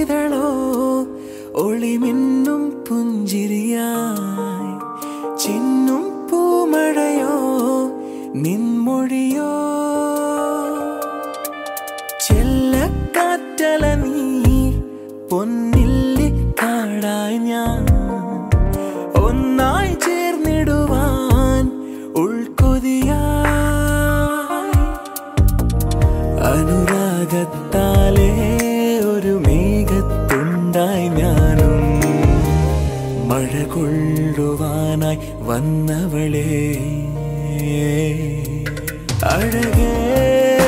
ചെയ്തളോ? ഒളിമിന്നും പുഞ്ചിരിയാ நீயாய் வந்தவளே. அழகே.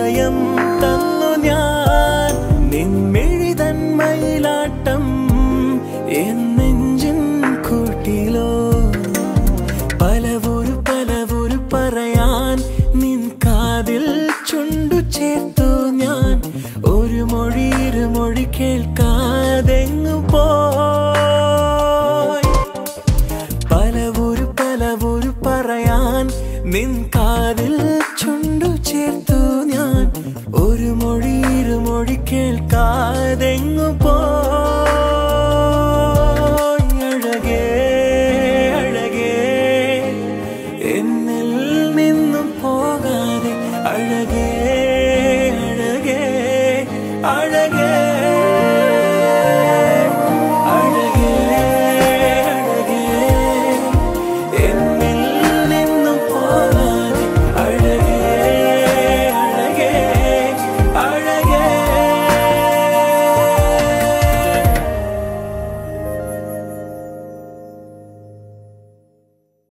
ഹൃദയം തന്നു ഞാൻ. നിൻമെഴിതൻ മയിലാട്ടം എന്നെഞ്ചിൻ കൂട്ടിലോ. പലവൊരു പലവൊരു പറയാൻ നിൻ കാതിൽ ചുണ്ടു ചേർത്തു ഞാൻ. ഒരു മൊഴി ഇരുമൊഴി കേൾക്കാതെങ്ങു കേൾക്കാതെ പറയാൻ നിൻ കാതിൽ ചുണ്ടു ചേർത്തു ഞാൻ ഒരു മൊഴി ഇരുമൊഴി കേൾക്കാതെങ്ങു അഴകേ എന്നിൽ നിന്നും പോകാതെ അഴകേ അഴകേ അഴകേ.